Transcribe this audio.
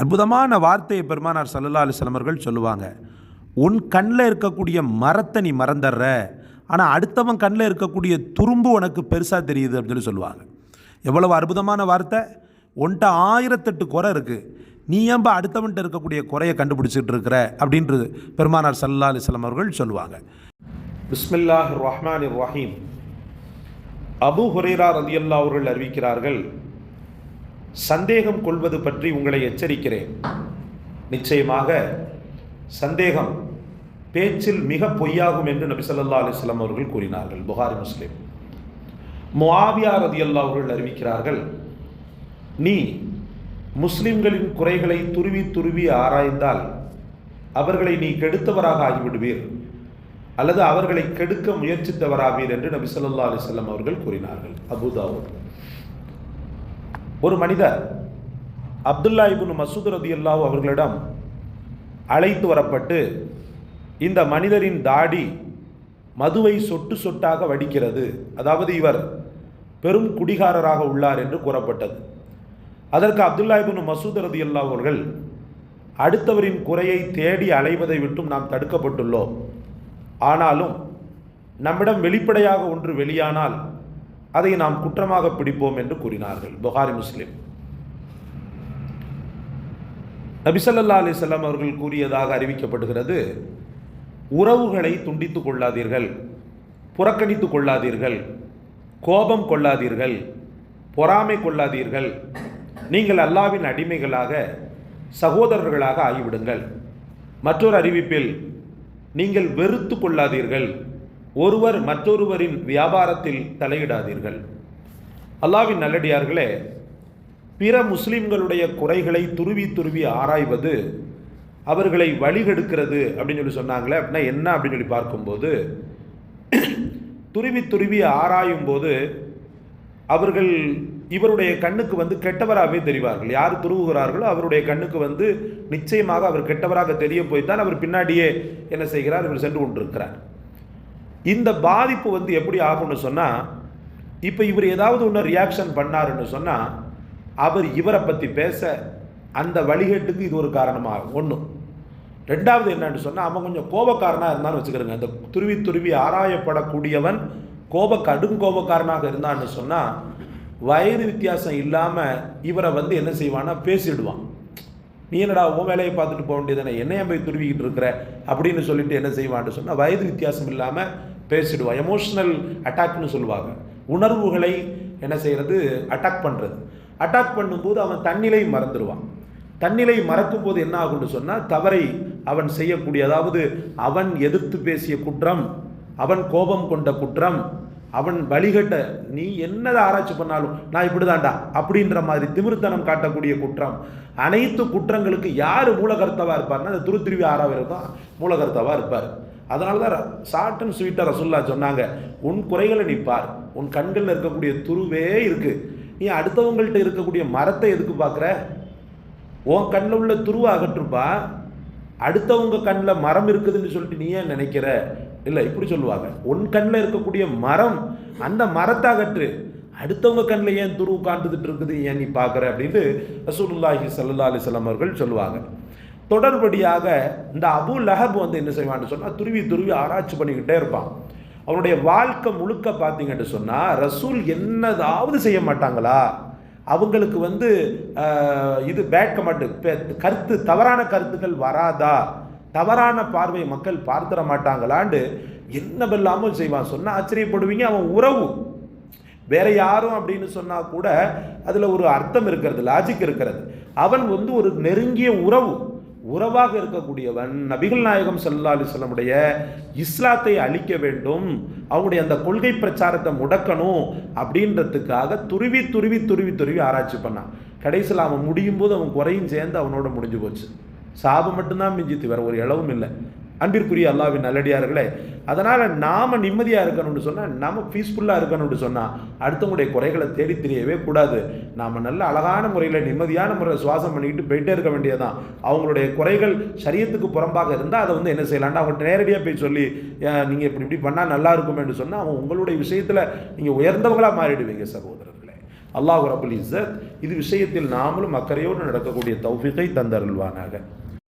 அற்புதமான வார்த்தையை பெருமானார் சல்லல்லா அலிஸ்லாம் அவர்கள் சொல்லுவாங்க. உன் கண்ணில் இருக்கக்கூடிய மரத்தை நீ மறந்துடுற. ஆனால் அடுத்தவன் கண்ணில் இருக்கக்கூடிய துரும்பு உனக்கு பெருசாக தெரியுது அப்படின்னு சொல்லி சொல்லுவாங்க. எவ்வளவு அற்புதமான வார்த்தை. ஒன்ட்ட ஆயிரத்தெட்டு குறை இருக்குது நீ ஏன்பா அடுத்தவன்கிட்ட இருக்கக்கூடிய குறையை கண்டுபிடிச்சிட்டு இருக்கிற? அப்படின்றது பெருமானார் சல்லா அலிஸ்லாம் அவர்கள் சொல்லுவாங்க. பிஸ்மில்லாஹ் ரஹ்மான் ரஹீம். அபு ஹுரேரா ரதியல்லா அவர்கள் அறிவிக்கிறார்கள். சந்தேகம் கொள்வது பற்றி உங்களை எச்சரிக்கிறேன். நிச்சயமாக சந்தேகம் பேச்சில் மிக பொய்யாகும் என்று நபி ஸல்லல்லாஹு அலிஸ்லாம் அவர்கள் கூறினார்கள். புகாரி முஸ்லிம். முஆவியா ரதியல்லா அவர்கள் அறிவிக்கிறார்கள் நீ முஸ்லிம்களின் குறைகளை துருவி துருவி ஆராய்ந்தால் அவர்களை நீ கெடுத்தவராக ஆகிவிடுவீர். அல்லது அவர்களை கெடுக்க முயற்சித்தவராவீர் என்று நபி சொல்லா அலிஸ்லாம் அவர்கள் கூறினார்கள். அபுதாவூத் ஒரு மனிதர் அப்துல்லா இபுன் மசூத் ரதி ரதியல்லாஹு அவர்களிடம் அழைத்து வரப்பட்டு இந்த மனிதரின் தாடி மதுவை சொட்டு சொட்டாக வடிக்கிறது. அதாவது இவர் பெரும் குடிகாரராக உள்ளார் என்று கூறப்பட்டது. அதற்கு அப்துல்லா இப்னு மசூத் ரதி அல்லா அவர்கள் அடுத்தவரின் குறையை தேடி அலைவதை விட்டும் நாம் தடுக்கப்பட்டுள்ளோம். ஆனாலும் நம்மிடம் வெளிப்படையாக ஒன்று வெளியானால் அதை நாம் குற்றமாக பிடிப்போம் என்று கூறினார்கள். புகாரி முஸ்லிம். நபிசல்லா அலிசல்லாம் அவர்கள் கூறியதாக அறிவிக்கப்படுகிறது உறவுகளை துண்டித்து கொள்ளாதீர்கள் புறக்கணித்து கொள்ளாதீர்கள் கோபம் கொள்ளாதீர்கள் பொறாமை கொள்ளாதீர்கள் நீங்கள் அல்லாவின் அடிமைகளாக சகோதரர்களாக ஆகிவிடுங்கள். மற்றொரு அறிவிப்பில் நீங்கள் வெறுத்து கொள்ளாதீர்கள். ஒருவர் மற்றொருவரின் வியாபாரத்தில் தலையிடாதீர்கள். அல்லாவின் நல்லடியார்களே பிற முஸ்லிம்களுடைய குறைகளை துருவி துருவி ஆராய்வது அவர்களை வழிகெடுக்கிறது அப்படின்னு சொல்லி சொன்னாங்களே அப்படின்னா என்ன அப்படின்னு சொல்லி பார்க்கும்போது துருவி துருவி ஆராயும் போது அவர்கள் இவருடைய கண்ணுக்கு வந்து கெட்டவராகவே தெரிவார்கள். யார் துருவுகிறார்களோ அவருடைய கண்ணுக்கு வந்து நிச்சயமாக அவர் கெட்டவராக தெரிய போய்த்தான் அவர் பின்னாடியே என்ன செய்கிறார்? இவர் சென்று கொண்டிருக்கிறார். இந்த பாதிப்பு வந்து எப்படி ஆகும்னு சொன்னால் இப்போ இவர் ஏதாவது ஒன்று ரியாக்ஷன் பண்ணாருன்னு சொன்னால் அவர் இவரை பற்றி பேச அந்த வழிகேட்டுக்கு இது ஒரு காரணமாகும் ஒன்று ரெண்டாவது என்னன்னு சொன்னால் அவன் கொஞ்சம் கோபக்காரனாக இருந்தான்னு வச்சுக்கிறோங்க. அந்த துருவி துருவி ஆராயப்படக்கூடியவன் கோப கடும் கோபக்காரனாக இருந்தான்னு சொன்னால் வயது வித்தியாசம் இல்லாமல் இவரை வந்து என்ன செய்வான்னா பேசிடுவான். நீ என்னடா உன் வேலையை பார்த்துட்டு போக வேண்டியதானே என்னைய போய் துருவிக்கிட்டு இருக்கிற? அப்படின்னு சொல்லிட்டு என்ன செய்வான்னு சொன்னால் வயது வித்தியாசம் இல்லாமல் பேசிடுவான் எமோஷ்னல் அட்டாக்னு சொல்லுவாங்க. உணர்வுகளை என்ன செய்கிறது அட்டாக் பண்ணுறது அட்டாக் பண்ணும்போது அவன் தன்னிலை மறந்துடுவான். தன்னிலை மறக்கும் போது என்ன ஆகும்னு சொன்னால் தவறை அவன் செய்யக்கூடிய அதாவது அவன் எதிர்த்து பேசிய குற்றம் அவன் கோபம் கொண்ட குற்றம் அவன் வழிகட்ட நீ என்னதை ஆராய்ச்சி பண்ணாலும் நான் இப்படிதான்டா அப்படின்ற மாதிரி திமிர்த்தனம் காட்டக்கூடிய குற்றம். அனைத்து குற்றங்களுக்கு யார் மூலகர்த்தவாக இருப்பார்னா அந்த துருத்திருவி ஆறாவது தான் மூலகர்த்தவாக இருப்பார். அதனால தான் ஷார்ட் அண்ட் ஸ்வீட்டாக ரசுல்லா சொன்னாங்க. உன் குறைகளை நீ பார். உன் கண்களில் இருக்கக்கூடிய துருவே இருக்குது நீ அடுத்தவங்கள்ட்ட இருக்கக்கூடிய மரத்தை எதுக்கு பார்க்குற? உன் கண்ணில் உள்ள துருவை அகற்றுப்பா. அடுத்தவங்க கண்ணில் மரம் இருக்குதுன்னு சொல்லிட்டு நீ ஏன் நினைக்கிற? இல்லை இப்படி சொல்லுவாங்க. உன் கண்ணில் இருக்கக்கூடிய மரம் அந்த மரத்தை அகற்று. அடுத்தவங்க கண்ணில் ஏன் துருவு காண்டுதுட்டு இருக்குது? ஏன் நீ பார்க்குற? அப்படின்னு ரசூலுல்லாஹி சல்லா அலிஸ்லாம் அவர்கள் சொல்லுவாங்க. தொடர்படியாக இந்த அபு லஹப் வந்து என்ன செய்வான்னு சொன்னால் துருவி துருவி ஆராய்ச்சி பண்ணிக்கிட்டே இருப்பான். அவனுடைய வாழ்க்கை முழுக்க பார்த்தீங்கன்னு சொன்னால் ரசூல் என்னதாவது செய்ய மாட்டாங்களா? அவங்களுக்கு வந்து இது பேட் கமெண்ட் கருத்து தவறான கருத்துக்கள் வராதா? தவறான பார்வை மக்கள் பார்த்துட மாட்டாங்களான்னு என்னவெல்லாமல் செய்வான். சொன்னால் ஆச்சரியப்படுவீங்க அவன் உறவு. வேற யாரும் அப்படின்னு சொன்னால் கூட அதில் ஒரு அர்த்தம் இருக்கிறது லாஜிக் இருக்கிறது. அவன் வந்து ஒரு நெருங்கிய உறவு. உறவாக இருக்கக்கூடியவன் நபிகள் நாயகம் சல்லா அலிஸ்லமுடைய இஸ்லாத்தை அழிக்க வேண்டும் அவங்களுடைய அந்த கொள்கை பிரச்சாரத்தை முடக்கணும் அப்படின்றதுக்காக துருவி துருவி துருவி துருவி ஆராய்ச்சி பண்ணான். கடைசியில் அவன் முடியும் போது அவன் குறையும் சேர்ந்து அவனோட முடிஞ்சு போச்சு. சாபம் மட்டும்தான் மிஞ்சித்து வேற ஒரு இளவும் இல்லை. அன்பிற்குரிய அல்லாவின் நல்லடியார்களே அதனால் நாம் நிம்மதியாக இருக்கணும்னு சொன்னால் நாம் பீஸ்ஃபுல்லாக இருக்கணும்னு சொன்னால் அடுத்தவங்களுடைய குறைகளை தேடி தெரியவே கூடாது. நாம் நல்ல அழகான முறையில் நிம்மதியான முறையில் சுவாசம் பண்ணிக்கிட்டு போயிட்டே இருக்க வேண்டியதான் அவங்களுடைய குறைகள் சரியத்துக்கு புறம்பாக இருந்தால் அதை வந்து என்ன செய்யலாம்னா அவங்கள்ட்ட நேரடியாக போய் சொல்லி நீங்கள் இப்படி இப்படி பண்ணால் நல்லா இருக்குமேன்னு சொன்னால் அவன் உங்களுடைய விஷயத்தில் நீங்கள் உயர்ந்தவங்களாக மாறிடுவீங்க சகோதரர்களே. அல்லாஹ் ரபுல் இஸ்ஸத் இது விஷயத்தில் நாமளும் அக்கறையோடு நடக்கக்கூடிய தௌஃபிகை தந்தருள்வானாக.